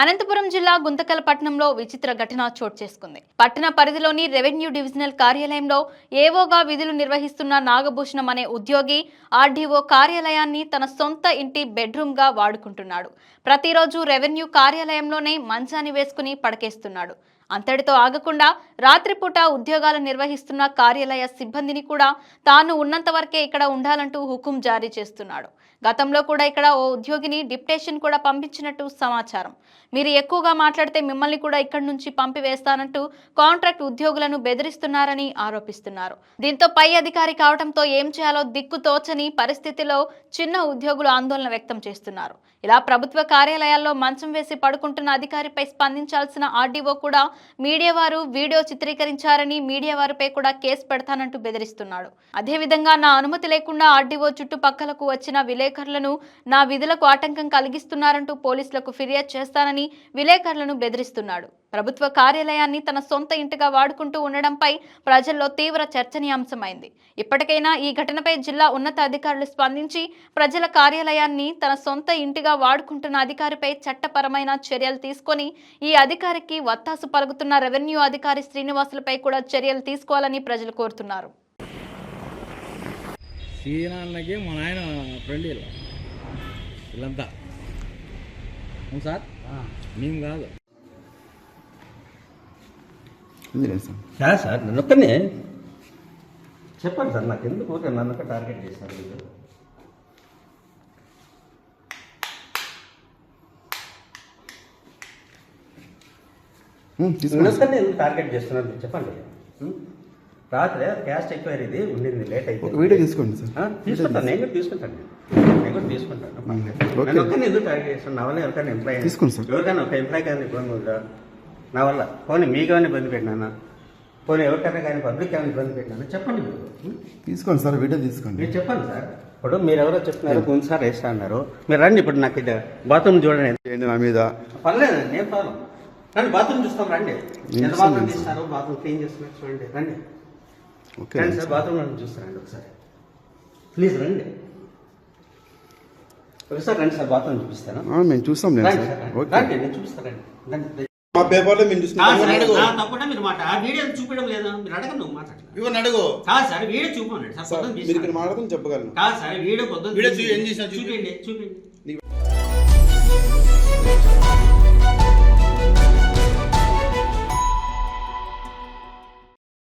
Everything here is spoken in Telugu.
అనంతపురం జిల్లా గుంతకల్ పట్టణంలో విచిత్ర ఘటన చోటు చేసుకుంది. పట్టణ పరిధిలోని రెవెన్యూ డివిజనల్ కార్యాలయంలో ఏవోగా విధులు నిర్వహిస్తున్న నాగభూషణం అనే ఉద్యోగి ఆర్డీఓ కార్యాలయాన్ని తన సొంత ఇంటి బెడ్రూమ్గా వాడుకుంటున్నాడు. ప్రతిరోజు రెవెన్యూ కార్యాలయంలోనే మంచాన్ని వేసుకుని పడకేస్తున్నాడు. అంతటితో ఆగకుండా రాత్రిపూట ఉద్యోగాలు నిర్వహిస్తున్న కార్యాలయ సిబ్బందిని కూడా తాను ఉన్నంత వరకే ఇక్కడ ఉండాలంటూ హుకుం జారీ చేస్తున్నాడు. గతంలో కూడా ఇక్కడ ఓ ఉద్యోగిని డిప్టేషన్ కూడా పంపించినట్టు సమాచారం. మీరు ఎక్కువగా మాట్లాడితే మిమ్మల్ని కూడా ఇక్కడి నుంచి పంపివేస్తానంటూ కాంట్రాక్ట్ ఉద్యోగులను బెదిరిస్తున్నారని ఆరోపిస్తున్నారు. దీంతో పై అధికారి కావడంతో ఏం చేయాలో దిక్కు తోచని పరిస్థితిలో చిన్న ఉద్యోగులు ఆందోళన వ్యక్తం చేస్తున్నారు. ఇలా ప్రభుత్వ కార్యాలయాల్లో మంచం వేసి పడుకుంటున్న అధికారిపై స్పందించాల్సిన ఆర్డీఓ కూడా మీడియా వారు వీడియో చిత్రీకరించారని మీడియా వారిపై కూడా కేసు పెడతానంటూ బెదిరిస్తున్నాడు. అదేవిధంగా నా అనుమతి లేకుండా ఆర్డీఓ చుట్టుపక్కలకు వచ్చిన విలేకరులను నా విధులకు ఆటంకం కలిగిస్తున్నారంటూ పోలీసులకు ఫిర్యాదు చేస్తానని విలేకరులను బెదిరిస్తున్నాడు. ప్రభుత్వ కార్యాలయాన్ని తన సొంత ఇంటిగా వాడుకుంటూ ఉండడంపై ప్రజల్లో తీవ్ర చర్చనీయాంశమైంది. ఇప్పటికైనా ఈ ఘటనపై జిల్లా ఉన్నతాధికారులు స్పందించి ప్రజల కార్యాలయాన్ని తన సొంత ఇంటిగా వాడుకుంటున్న అధికారిపై చట్టపరమైన చర్యలు తీసుకొని ఈ అధికారికి వత్తాసు పలుకుతున్న రెవెన్యూ అధికారి శ్రీనివాసులపై కూడా చర్యలు తీసుకోవాలని ప్రజలు కోరుతున్నారు. సీనాన్నకి మా నాయన ఫ్రెండ్ వీళ్ళు వీళ్ళంతా. అవును సార్? మేము కాదు. సార్. సార్ నన్ను ఒక్కనే చెప్పండి సార్ నాకు ఎందుకు ఊరికే నన్ను ఒక్క టార్గెట్ చేశారు మీరు? ఎందుకు టార్గెట్ చేస్తున్నారు మీరు? చెప్పండి? రాత్రి క్యాస్ట్ ఎక్వైరీ ఇది ఉండింది లేట్ ఒక అయిపోయింది వీడియో తీసుకోండి సార్. తీసుకుంటాను నేను కూడా తీసుకుంటాను. నేను కూడా తీసుకుంటాను. ఓకే. ఎందుకు టార్గెట్ చేస్తాను నా వల్ల ఎవరికైనా ఎంప్లాయ్ తీసుకోండి సార్. ఎవరికైనా ఒక ఎంప్లాయ్ కానీ ఇబ్బంది ఉందా? నా వల్ల. పోనీ మీకు కానీ ఇబ్బంది పెట్టినానా? పోనీ ఎవరికైనా కానీ పబ్లిక్ కానీ ఇబ్బంది పెట్టినానా? చెప్పండి మీరు? తీసుకోండి సార్ వీడియో తీసుకోండి. మీరు చెప్పండి సార్. ఇప్పుడు మీరు ఎవరో చెప్తున్నారు కొన్నిసార్లు వేస్తా అన్నారు. మీరు రండి ఇప్పుడు నాకు ఇది బాత్రూమ్ చూడండి. నా మీద? పర్లేదు? నేను ప్రాబ్లం? రండి బాత్రూమ్ చూస్తాం రండి. ఎంత బాత్రూమ్ సార్. తీస్తారు? బాత్రూమ్ క్లీన్ చేస్తున్నారు చూడండి రండి. ఓకే. రండి సార్ బాత్రూమ్ రండి చూస్తారండి ఒకసారి. ప్లీజ్ రండి. ఒకసారి రండి సార్ బాత్రూమ్ చూపిస్తాను. మేము చూస్తాం నేను రండి సార్. సార్ నేను చూపిస్తానండి రండి. మా పేపర్లో మేము చూసుకుంటాం తప్పకుండా మీరు మాట ఆ వీడియో చూపించడం లేదా? మీరు అడగండి నువ్వు మాట్లాడలేదు ఇవ్వండి అడుగు. కాదు సార్ వీడియో చూపండి సార్ సార్ మీరు ఇక్కడ తీస్తాను. మాట్లాడుతుని చెప్పగలను. కాదు సార్ వీడియో పొద్దున్న వీడియో ఏం చేసినా చూపి. చూపించండి.